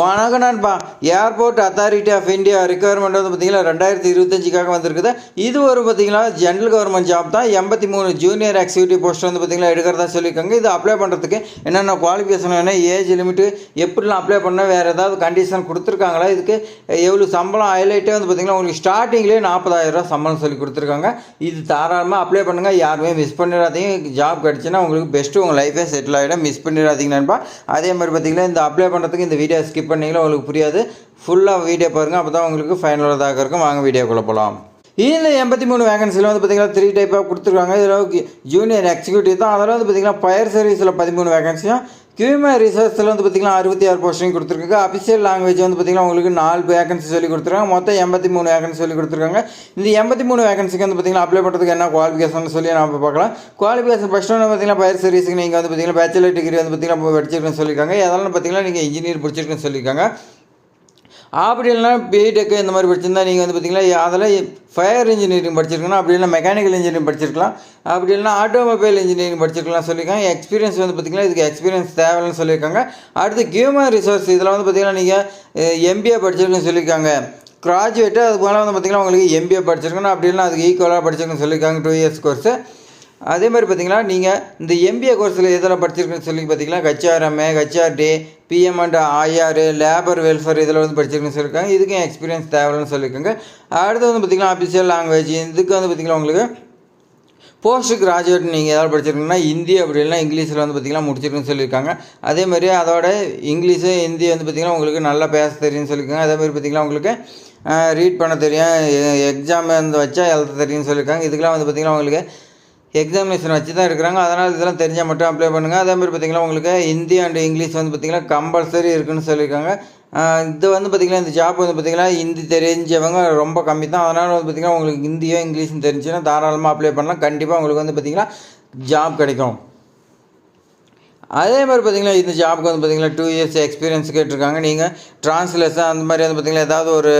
வணக்கம் நண்பா airport authority of India requirement வந்து பார்த்திங்கன்னா ரெண்டாயிரத்தி இருபத்தஞ்சுக்காக வந்திருக்குது. இது ஒரு பார்த்தீங்கன்னா ஜென்ரல் கவர்மெண்ட் ஜாப் தான். எண்பத்தி மூணு ஜூனியர் எக்ஸிக்யூட்டிவ் போஸ்ட் வந்து பார்த்தீங்கன்னா எடுக்கிறதா சொல்லியிருக்காங்க. இது அப்ளை பண்ணுறதுக்கு என்னென்ன குவாலிஃபிகேஷன் வேணும் ஏஜ் லிமிட்டு எப்படிலாம் அப்ளை பண்ணால் வேறு ஏதாவது கண்டிஷன் கொடுத்துருக்காங்களா? இதுக்கு எவ்வளோ சம்பளம் ஹைலைட்டே வந்து பார்த்தீங்கன்னா உங்களுக்கு ஸ்டார்டிங்லேயே நாற்பதாயிரம் ரூபா சம்பளம் சொல்லி கொடுத்துருக்காங்க. இது தாராளமாக அப்ளை பண்ணுங்கள் யாருமே மிஸ் பண்ணிடாதீங்க. ஜாப் கிடச்சுன்னா உங்களுக்கு பெஸ்ட்டு உங்கள் லைஃபே செட்டில் ஆகிடும் மிஸ் பண்ணிடாதீங்க நண்பா அதே மாதிரி பார்த்தீங்கன்னா இந்த அப்ளை பண்ணுறதுக்கு இந்த வீடியோ ஸ்கிப் பண்ணீங்களா உங்களுக்கு புரியாது. ஃபுல்லாக வீடியோ பாருங்கள் அப்போ தான் உங்களுக்கு ஃபைனலாக இருக்கும். வாங்க வீடியோக்குள்ளே போகலாம் இந்த எண்பத்தி மூணு வேகன்சியில் வந்து பார்த்தீங்கன்னா த்ரீ டைப்பாக கொடுத்துருக்காங்க. இதில் ஜூனியர் எக்ஸிக்யூட்டிவ் தான். அதில் வந்து பார்த்தீங்கன்னா ஃபயர் சர்வீஸில் பதிமூணு வேகன்சியும் கியூமே ரிசர்ச்சில் வந்து பார்த்தீங்கன்னா அறுபத்தி ஆறு போஸ்டிங் கொடுத்துருக்காங்க. அஃபிஷியல் லாங்குவேஜ் வந்து பார்த்திங்கன்னா உங்களுக்கு நாலு வேகன்சி சொல்லி கொடுத்துருக்காங்க. மொத்தம் எண்பத்தி மூணு வேகன்சி சொல்லி கொடுத்துருக்காங்க. இந்த எண்பத்தி மூணு வேகன்சிக்கு வந்து பார்த்தீங்கன்னா அப்ளை பண்ணுறதுக்கு என்ன குவாலிஃபிகேஷன் சொல்லி நம்ம பார்க்கலாம். குவாலிஃபிகேஷன் ஃபஸ்ட்டு வந்து பார்த்தீங்கன்னா ஃபயர் சர்வீஸுக்கு நீங்கள் வந்து பார்த்தீங்கன்னா பேச்சுலர் டிகிரி வந்து பார்த்தீங்கன்னா படிச்சிருக்கேன்னு சொல்லியிருக்காங்க எதெல்லாம் பார்த்தீங்கன்னா நீங்கள் இன்ஜினியர் படிச்சிருக்கேன்னு சொல்லியிருக்காங்க அப்படி இல்லைனா பிடெக்கு இந்த மாதிரி படிச்சிருந்தா நீங்கள் வந்து பார்த்தீங்கன்னா அதெல்லாம் ஃபயர் இன்ஜினியரிங் படிச்சிருக்கணும். அப்படி இல்லைனா மெக்கானிக்கல் இன்ஜினியரிங் படிச்சிருக்கலாம். அப்படி இல்லைனா ஆட்டோமொபைல் இன்ஜினியரிங் படிச்சிருக்கலாம் சொல்லியிருக்காங்க. எக்ஸ்பீரியன்ஸ் வந்து பார்த்தீங்கன்னா இதுக்கு எக்ஸ்பீரியன்ஸ் தேவைன்னு சொல்லியிருக்காங்க. அடுத்து ஹியூமன் ரிசோர்ஸ் இதில் வந்து பார்த்தீங்கன்னா நீங்கள் எம்பிஏ படிச்சிருக்குன்னு சொல்லியிருக்காங்க. கிராஜுவேட்டு அதுக்கு மேலே வந்து பார்த்தீங்கன்னா உங்களுக்கு எம்பிஏ படிச்சிருக்கணும். அப்படி இல்லைனா அதுக்கு ஈக்குவலாக படிச்சிருக்குன்னு சொல்லியிருக்காங்க டூ இயர்ஸ் கோர்ஸு அதே மாதிரி பார்த்தீங்கன்னா நீங்கள் இந்த எம்பிஏ கோர்ஸில் எதில் படிச்சிருக்குன்னு சொல்லி பார்த்தீங்கன்னா HRMA HRD PM and IR labour welfare இதில் வந்து படிச்சிருக்குன்னு சொல்லியிருக்காங்க. இதுக்கும் எக்ஸ்பீரியன்ஸ் தேவைன்னு சொல்லியிருக்காங்க. அடுத்து வந்து பார்த்தீங்கன்னா அஃபிஷியல் லாங்குவேஜ் இதுக்கு வந்து பார்த்தீங்கன்னா உங்களுக்கு போஸ்ட் கிராஜுவேட் நீங்கள் ஏதாவது படிச்சிருக்கீங்கன்னா ஹிந்தி அப்படி இல்லைனா இங்கிலீஷில் வந்து பார்த்திங்கன்னா முடிச்சிருக்குன்னு சொல்லியிருக்காங்க. அதே மாதிரி அதோட இங்கிலீஷு ஹிந்தி வந்து பார்த்திங்கன்னா உங்களுக்கு நல்லா பேச தெரியும்னு சொல்லியிருக்காங்க. அதே மாதிரி பார்த்திங்கன்னா உங்களுக்கு ரீட் பண்ண தெரியும் எக்ஸாம் வந்து வச்சா எழுத தெரியும்னு சொல்லியிருக்காங்க. இதுக்கெல்லாம் வந்து பார்த்திங்கன்னா உங்களுக்கு எக்ஸாமினேஷன் வச்சு தான் இருக்கிறாங்க. அதனால் இதெல்லாம் தெரிஞ்சால் மட்டும் அப்ளை பண்ணுங்கள் அதே மாதிரி பார்த்திங்கன்னா உங்களுக்கு ஹிந்தி அண்ட் இங்கிலீஷ் வந்து பார்த்திங்கன்னா கம்பல்சரி இருக்குன்னு சொல்லியிருக்காங்க. இது வந்து பார்த்திங்கன்னா இந்த ஜாப் வந்து பார்த்திங்கன்னா ஹிந்தி தெரிஞ்சவங்க ரொம்ப கம்மி தான் அதனால் வந்து பார்த்திங்கன்னா உங்களுக்கு ஹிந்தியோ இங்கிலீஷும் தெரிஞ்சுன்னா தாராளமாக அப்ளை பண்ணலாம். கண்டிப்பாக உங்களுக்கு வந்து பார்த்திங்கன்னா ஜாப் கிடைக்கும். அதே மாதிரி பார்த்தீங்கன்னா இந்த ஜாபுக்கு வந்து பார்த்தீங்கன்னா டூ இயர்ஸ் எக்ஸ்பீரியன்ஸ் கேட்டிருக்காங்க. நீங்கள் ட்ரான்ஸ்லேஷன் அந்த மாதிரி வந்து பார்த்தீங்கன்னா ஏதாவது ஒரு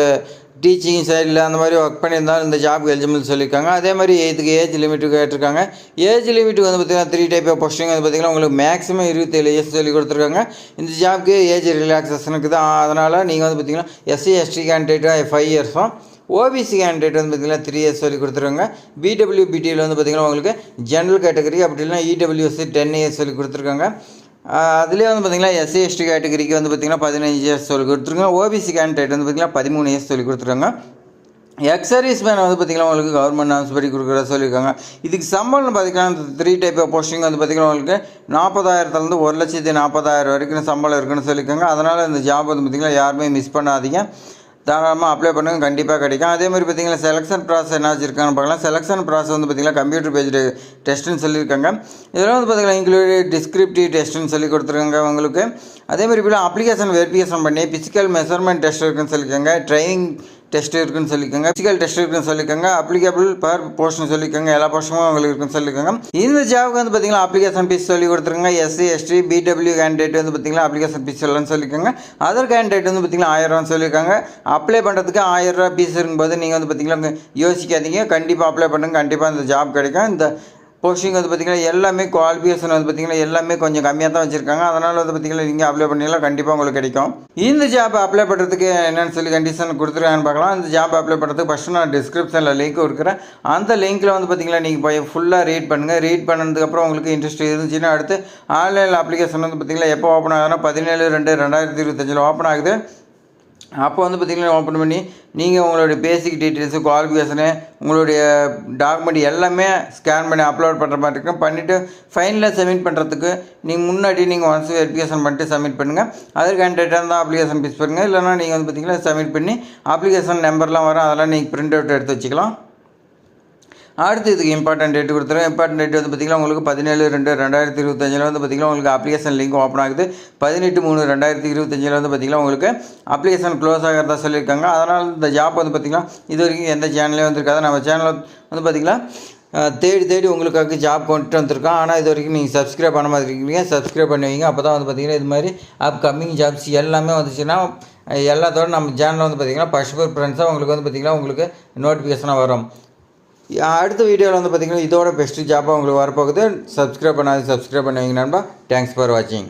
டீச்சிங் சைடில் அந்த மாதிரி ஒர்க் பண்ணியிருந்தாலும் இந்த ஜாப்க்கு எலிஜிபிள் சொல்லியிருக்காங்க. அதே மாதிரி இதுக்கு ஏஜ் லிமிட்டு கேட்டிருக்காங்க. ஏஜ் லிமிட்டு வந்து பார்த்திங்கன்னா த்ரீ டைப் ஆஃப் போஸ்டிங் வந்து பார்த்திங்கன்னா உங்களுக்கு மேக்ஸிமம் இருபத்தேழு இயர்ஸ் சொல்லி கொடுத்துருக்காங்க. இந்த ஜாப்க்கு ஏஜ் ரிலாக்ஸேஷனுக்கு தான் அதனால் நீங்கள் வந்து பார்த்திங்கன்னா எஸ்சி எஸ்டி கேண்டிடேட்டாக ஃபைவ் இயர்ஸும் ஓபிசி கேண்டிடேட் வந்து பார்த்திங்கன்னா த்ரீ இயர்ஸ் சொல்லி கொடுத்துருக்காங்க. பிடபிள்யூ பிடியில் வந்து பார்த்திங்கன்னா உங்களுக்கு ஜென்ரல் கேட்டகரி அப்படி இல்லைனா இடபிள்யூஎஸ்சி டென் இயர்ஸ் சொல்லி கொடுத்துருக்காங்க. அதுலேயே வந்து பார்த்திங்கன்னா எஸ்சி எஸ்டி கேட்டகரிக்கு வந்து பார்த்திங்கன்னா பதினஞ்சு இயர்ஸ் சொல்லி கொடுத்துருக்காங்க ஓபிசி கேண்டிடேட் வந்து பார்த்திங்கன்னா பதிமூணு இயர்ஸ் சொல்லி கொடுத்துருக்காங்க. எக்ஸர்வீஸ் மேன் வந்து பார்த்திங்கன்னா உங்களுக்கு கவர்மெண்ட் நாம்ஸ் படி கொடுக்குறதா சொல்லியிருக்காங்க. இதுக்கு சம்பளம் பார்த்திங்கன்னா த்ரீ டைப் ஆஃப் போஸ்டிங் வந்து பார்த்திங்கன்னா உங்களுக்கு நாற்பதாயிரத்துலேருந்து ஒரு லட்சத்தி நாற்பதாயிரம் வரைக்கும் சம்பளம் இருக்குன்னு சொல்லியிருக்காங்க. அதனால் இந்த ஜாப் வந்து பார்த்திங்கன்னா யாருமே மிஸ் பண்ணாதீங்க. தாராளமாக அப்ளை பண்ணுங்கள் கண்டிப்பாக கிடைக்கும். அதே மாதிரி பார்த்தீங்கன்னா செலெக்ஷன் ப்ராசஸ் என்ன வச்சுருக்காங்கன்னு பார்க்கலாம். செலெக்ஷன் ப்ராசஸ் வந்து பார்த்திங்கன்னா கம்ப்யூட்டர் பேஜ்டு டெஸ்ட்டுன்னு சொல்லியிருக்காங்க. இதெல்லாம் வந்து பார்த்திங்கன்னா இன்க்ளூடு டிஸ்கிரிப்டிவ் டெஸ்ட்டுன்னு சொல்லி கொடுத்துருக்காங்க உங்களுக்கு. அதே மாதிரி இப்போ அப்ளிகேஷன் வெரிஃபிகேஷன் பண்ணி ஃபிசிக்கல் மெஷர்மெண்ட் டெஸ்ட் இருக்குன்னு சொல்லியிருக்காங்க. ட்ரைனிங் டெஸ்ட் இருக்குன்னு சொல்லிக்கோங்க. ஃபிசிக்கல் டெஸ்ட் இருக்குன்னு சொல்லிக்கோங்க. அப்ளிகபிள் பர் போர்ஷன் சொல்லிக்கோங்க. எல்லா போர்ஷனும் உங்களுக்கு இருக்குன்னு சொல்லிக்கோங்க. இந்த ஜாபுக்கு வந்து பார்த்தீங்கன்னா அப்ளிகேஷன் ஃபீஸ் சொல்லி கொடுத்துருக்காங்க எஸ்சி எஸ்டி பிடபிள்யூ கேண்டிடேட் வந்து பார்த்தீங்கன்னா அப்ளிகேஷன் ஃபீஸ் சொல்லணும்னு சொல்லிக்கோங்க. அதர் கேண்டிடேட் வந்து பார்த்தீங்கன்னா ஆயிரம் சொல்லியிருக்காங்க அப்ளை பண்ணுறதுக்கு ஆயிரம் ரூபா ஃபீஸ் இருக்கும்போது நீங்கள் வந்து பார்த்தீங்கன்னா யோசிக்காதீங்க. கண்டிப்பாக அப்ளை பண்ணுங்க. கண்டிப்பாக இந்த ஜாப் கிடைக்கும். இந்த போஸ்டிங் வந்து பார்த்திங்கன்னா எல்லாமே குவாலிஃபிகேஷன் வந்து பார்த்திங்கன்னா எல்லாமே கொஞ்சம் கம்மியாக தான் வச்சுருக்காங்க. அதனால் வந்து பார்த்திங்கன்னா நீங்கள் அப்ளை பண்ணிங்கன்னா கண்டிப்பாக உங்களுக்கு கிடைக்கும். இந்த ஜாப் அப்ளை பண்ணுறதுக்கு என்னென்னு சொல்லி கண்டிஷன் கொடுத்துருக்காங்கன்னு பார்க்கலாம். இந்த ஜாப் அப்ளை பண்ணுறதுக்கு ஃபஸ்ட்டு நான் டிஸ்கிரிப்ஷனில் லிங்க் கொடுக்குறேன். அந்த லிங்க்கில் வந்து பார்த்திங்கன்னா நீங்கள் போய் ஃபுல்லாக ரீட் பண்ணுங்கள் ரீட் பண்ணதுக்கப்புறம் உங்களுக்கு இன்ட்ரெஸ்ட் இருந்துச்சுன்னா அடுத்து ஆன்லைன் அப்ளிகேஷன் வந்து பார்த்திங்கன்னா எப்போ ஓப்பன் ஆகுதுன்னா பதினேழு ரெண்டு ரெண்டாயிரத்தி இருபத்தஞ்சில் ஓப்பன் ஆகுது. அப்போ வந்து பார்த்திங்கன்னா ஓப்பன் பண்ணி நீங்கள் உங்களுடைய பேசிக் டீட்டெயில்ஸு குவாலிஃபிகேஷனு உங்களுடைய டாக்குமெண்ட் எல்லாமே ஸ்கேன் பண்ணி அப்லோட் பண்ணுற மாதிரி இருக்கும். பண்ணிவிட்டு ஃபைனலாக சப்மிட் பண்ணுறதுக்கு நீங்கள் முன்னாடி நீங்கள் ஒன்ஸ் வெரிஃபிகேஷன் பண்ணிட்டு சப்மிட் பண்ணுங்கள் அதற்கு கேண்டிடேட்டாக இருந்தால் அப்ளிகேஷன் ஃபீஸ் பண்ணுங்கள் இல்லைனா நீங்கள் வந்து பார்த்திங்கன்னா சப்மிட் பண்ணி அப்ளிகேஷன் நம்பர்லாம் வரும். அதெல்லாம் நீங்கள் பிரிண்ட் அவுட் எடுத்து வச்சுக்கலாம். அடுத்து இதுக்கு இம்பார்ட்டன்ட் டேட் கொடுத்துருவோம் இம்பார்ட்டன்ட் டேட் வந்து பார்த்திங்கன்னா உங்களுக்கு பதினேழு ரெண்டு ரெண்டாயிரத்தி இருபத்தஞ்சில் வந்து பார்த்திங்கன்னா உங்களுக்கு அப்ளிகேஷன் லிங்க் ஓப்பன் ஆகுது. பதினெட்டு மூணு ரெண்டாயிரத்தி இருபத்தஞ்சில் வந்து பார்த்திங்கன்னா உங்களுக்கு அப்ளிகேஷன் க்ளோஸ் ஆகிறதா சொல்லியிருக்காங்க. அதனால் இந்த ஜாப் வந்து பார்த்திங்கன்னா இது வரைக்கும் எந்த சேனலே வந்திருக்காது. நம்ம சேனலில் வந்து பார்த்திங்கன்னா தேடி தேடி உங்களுக்காக ஜாப் கொண்டுட்டு வந்திருக்கோம். ஆனால் இது வரைக்கும் நீங்கள் சப்ஸ்கிரைப் பண்ண மாதிரி இருக்கீங்க. சப்ஸ்கிரைப் பண்ணி வைங்க. அப்போ தான் வந்து பார்த்திங்கன்னா இது மாதிரி அப்கமிங் ஜாப்ஸ் எல்லாமே வந்துச்சுன்னா எல்லாத்தோட நம்ம சேனலில் வந்து பார்த்திங்கன்னா ஃபஸ்ட் ப்ரிஃபரன்ஸாக உங்களுக்கு வந்து பார்த்திங்கன்னா உங்களுக்கு நோட்டிஃபிகேஷனாக வரும். அடுத்த வீடியோவில் வந்து பார்த்திங்கன்னா இதோட பெஸ்ட்டு ஜாப்பாக உங்களுக்கு வரப்போகுது. சப்ஸ்கிரைப் பண்ணாது சப்ஸ்கிரைப் பண்ணுவீங்க நண்பா. தேங்க்ஸ் ஃபார் வாட்சிங்